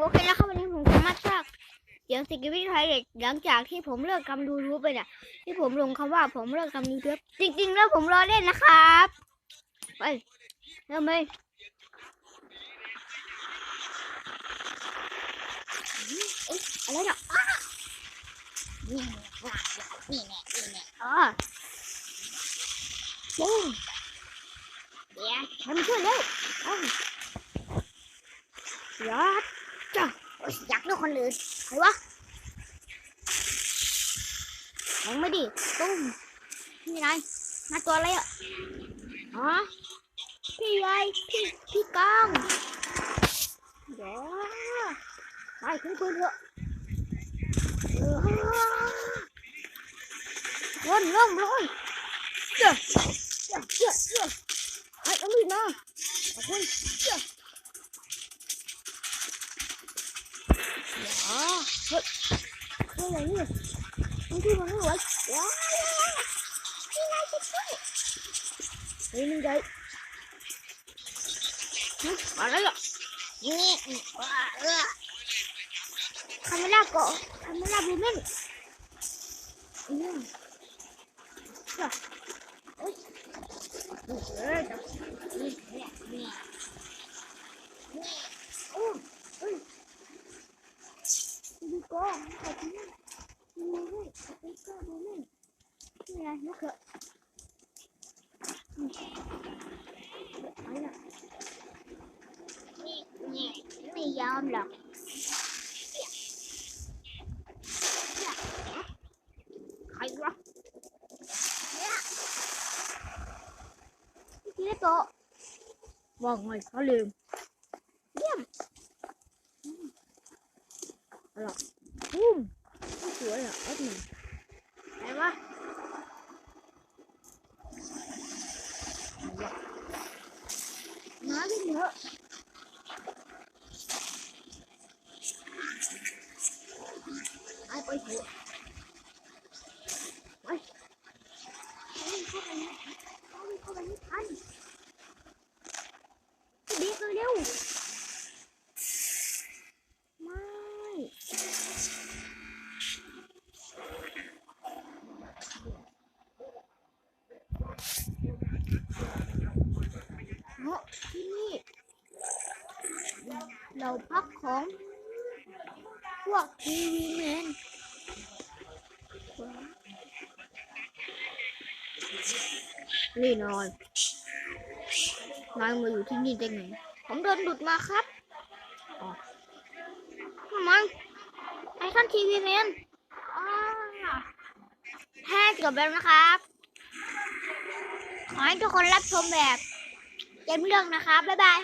โอเคแล้วครับวันนี้ผมจะมาจากเสียงสกิวิทไทยเด็กหลังจากที่ผมเลิกทำยูทูบไปเนี่ยที่ผมลงคำว่าผมเลิกทำยูทูบจริง ๆ แล้วผมรอเล่นนะครับไปเริ่มเลยเอ๊ะอะไรเนี่ยอ้านี่ว่านี่แน่นี่แน่อ๋อปุ้งเดี๋ยวให้มันช่วยเร็วอ้าวยัด อยากดูคนอื่นใครวะแทงไม่ดิตุ้มนี่นายนาตัวอะไรอะอ๋อพี่ใหญ่พี่พี่กองเดี๋ยวไปขึ้นปืนเถอะเออร่นร่มร่นเจ้าเจ้าเจ้าเจ้าไอ้เอามีดมาขอบคุณเจ้า เฮ้ยอะไรเนี่ยมันที่มันไม่ไหวเดี๋ยวพี่นายจะช่วยเฮ้ยมันใหญ่หึอะไรอนี่ว่าเออคาเมล่าก่อคาเมล่าบูมเมนอืมจ้ะเอ้ยเอ้ยจ้ะ นี่เนี่ยนี่ โอ้ยเอ้ย ดูก่อนขอบคุณนะดูด้วยขอบคุณก่อนบูเอะอืมไปละนี่นี่ไหรอกวะพี่าเขาลืมเยี่ยมอืมเอาล่ะปุ้มสวยอะอดมินไหนวะไหนวะมาดิเถอะไอ้ไปเถอะ เฮ้ยเข้าไปนะเข้าไปเข้าไปไม่ทันดีกันเร็วไม่เพราะที่นี่ เราพักของ พวกทีวีแมนนี่นอนนายมาอยู่ที่นี่ได้ไง ผมโดนดุดมาครับทำไมไอคอนทีวีแมนแพ้จบแล้วนะครับ ขอให้ทุกคนรับชมแบบเต็มเรื่องนะครับ บ๊ายบาย